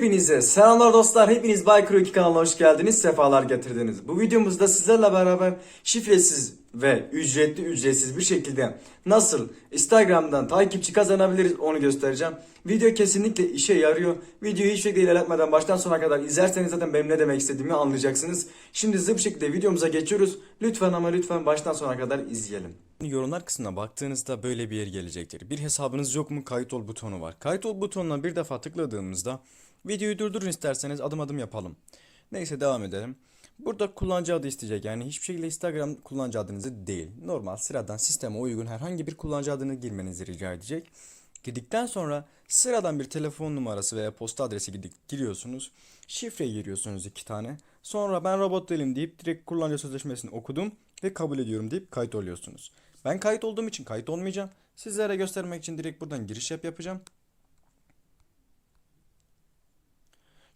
Hepinize selamlar dostlar. Hepiniz Baykro 2 kanalına hoş geldiniz. Sefalar getirdiniz. Bu videomuzda sizlerle beraber şifresiz ve ücretli ücretsiz bir şekilde nasıl Instagram'dan takipçi kazanabiliriz onu göstereceğim. Video kesinlikle işe yarıyor. Videoyu hiç şekilde ilerletmeden baştan sona kadar izlerseniz zaten benim ne demek istediğimi anlayacaksınız. Şimdi hızlı bir şekilde videomuza geçiyoruz. Lütfen ama lütfen baştan sona kadar izleyelim. Yorumlar kısmına baktığınızda böyle bir yer gelecektir. Bir hesabınız yok mu kayıt ol butonu var. Kayıt ol butonuna bir defa tıkladığımızda videoyu durdurun isterseniz adım adım yapalım. Neyse devam edelim. Burada kullanıcı adı isteyecek. Yani hiçbir şekilde Instagram kullanıcı adınızı değil. Normal sıradan sisteme uygun herhangi bir kullanıcı adını girmenizi rica edecek. Girdikten sonra sıradan bir telefon numarası veya posta adresi giriyorsunuz. Şifre giriyorsunuz iki tane. Sonra ben robot değilim deyip direkt kullanıcı sözleşmesini okudum ve kabul ediyorum deyip kayıt oluyorsunuz. Ben kayıt olduğum için kayıt olmayacağım. Sizlere göstermek için direkt buradan giriş yap yapacağım.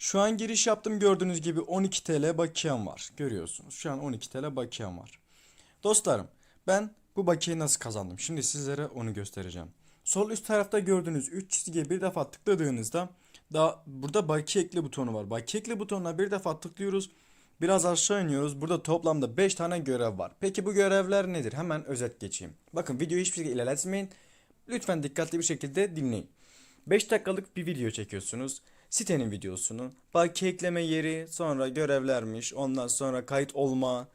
Şu an giriş yaptım gördüğünüz gibi 12 TL bakiyem var. Görüyorsunuz. Şu an 12 TL bakiyem var. Dostlarım ben bu bakiyeyi nasıl kazandım? Şimdi sizlere onu göstereceğim. Sol üst tarafta gördüğünüz 3 çizgiye bir defa tıkladığınızda daha burada bakiye ekle butonu var. Bakiye ekle butonuna bir defa tıklıyoruz. Biraz aşağı iniyoruz. Burada toplamda 5 tane görev var. Peki bu görevler nedir? Hemen özet geçeyim. Bakın videoyu hiçbir şekilde ilerletmeyin. Lütfen dikkatli bir şekilde dinleyin. 5 dakikalık bir video çekiyorsunuz. Sitenin videosunu, bakiye ekleme yeri, sonra görevlermiş, ondan sonra kayıt olma,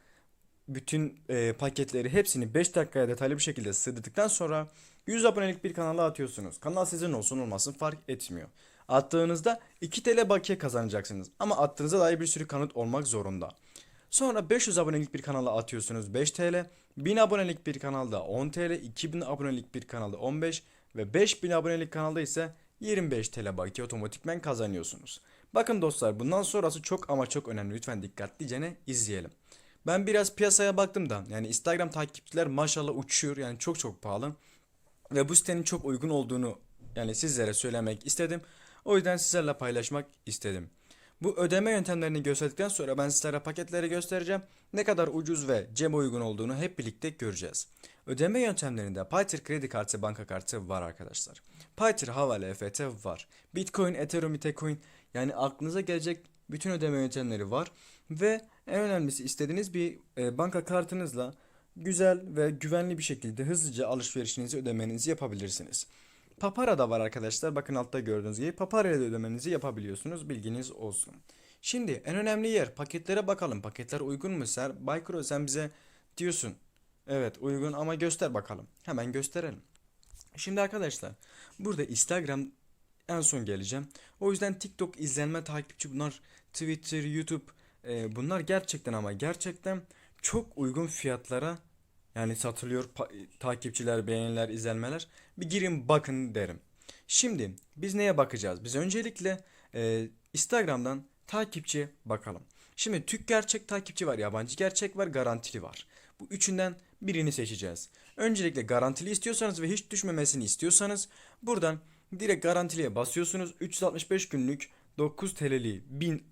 bütün e, paketleri hepsini 5 dakikaya detaylı bir şekilde sığdırdıktan sonra 100 abonelik bir kanala atıyorsunuz. Kanal sizin olsun olmasın fark etmiyor. Attığınızda 2 TL bakiye kazanacaksınız. Ama attığınıza dair bir sürü kanıt olmak zorunda. Sonra 500 abonelik bir kanala atıyorsunuz 5 TL. 1000 abonelik bir kanalda 10 TL. 2000 abonelik bir kanalda 15 ve 5000 abonelik kanalda ise 25 TL bakiye otomatikmen kazanıyorsunuz. Bakın dostlar bundan sonrası çok ama çok önemli. Lütfen dikkatlice izleyelim. Ben biraz piyasaya baktım da yani Instagram takipçiler maşallah uçuyor yani çok çok pahalı. Ve bu sitenin çok uygun olduğunu yani sizlere söylemek istedim. O yüzden sizlerle paylaşmak istedim. Bu ödeme yöntemlerini gösterdikten sonra ben sizlere paketleri göstereceğim. Ne kadar ucuz ve cebe uygun olduğunu hep birlikte göreceğiz. Ödeme yöntemlerinde Payeer kredi kartı, banka kartı var arkadaşlar. Payeer havale EFT var. Bitcoin, Ethereum, Bitcoin yani aklınıza gelecek bütün ödeme yöntemleri var. Ve en önemlisi istediğiniz bir e, banka kartınızla güzel ve güvenli bir şekilde hızlıca alışverişinizi ödemenizi yapabilirsiniz. Papara da var arkadaşlar. Bakın altta gördüğünüz gibi Papara ile ödemenizi yapabiliyorsunuz. Bilginiz olsun. Şimdi en önemli yer paketlere bakalım. Paketler uygun mu? Ser Baykro sen bize diyorsun. Evet uygun ama göster bakalım. Hemen gösterelim. Şimdi arkadaşlar burada Instagram en son geleceğim. O yüzden TikTok izlenme takipçi bunlar Twitter, YouTube e, bunlar gerçekten ama gerçekten çok uygun fiyatlara yani satılıyor takipçiler, beğeniler, izlenmeler. Bir girin bakın derim. Şimdi biz neye bakacağız? Biz öncelikle e, Instagram'dan takipçi bakalım. Şimdi Türk gerçek takipçi var, yabancı gerçek var, garantili var. Bu üçünden birini seçeceğiz. Öncelikle garantili istiyorsanız ve hiç düşmemesini istiyorsanız buradan direkt garantiliye basıyorsunuz. 365 günlük 9 TL'li 1000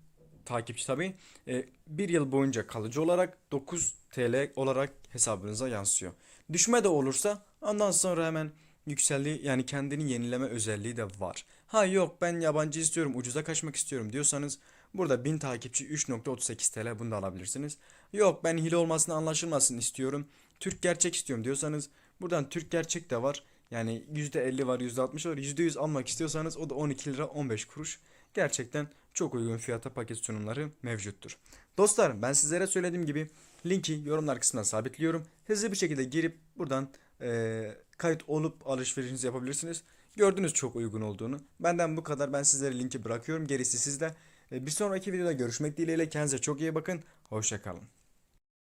takipçi tabi e, bir yıl boyunca kalıcı olarak 9 TL olarak hesabınıza yansıyor. Düşme de olursa ondan sonra hemen yükseldiği yani kendini yenileme özelliği de var. Ha yok ben yabancı istiyorum ucuza kaçmak istiyorum diyorsanız burada 1000 takipçi 3.38 TL bunu da alabilirsiniz. Yok ben hile olmasını anlaşılmasın istiyorum. Türk gerçek istiyorum diyorsanız buradan Türk gerçek de var. Yani %50 var %60 var %100 almak istiyorsanız o da 12 lira 15 kuruş. Gerçekten çok uygun fiyata paket sunumları mevcuttur. Dostlarım ben sizlere söylediğim gibi linki yorumlar kısmına sabitliyorum. Hızlı bir şekilde girip buradan e, kayıt olup alışverişinizi yapabilirsiniz. Gördünüz çok uygun olduğunu. Benden bu kadar. Ben sizlere linki bırakıyorum. Gerisi sizde. Bir sonraki videoda görüşmek dileğiyle. Kendinize çok iyi bakın. Hoşçakalın.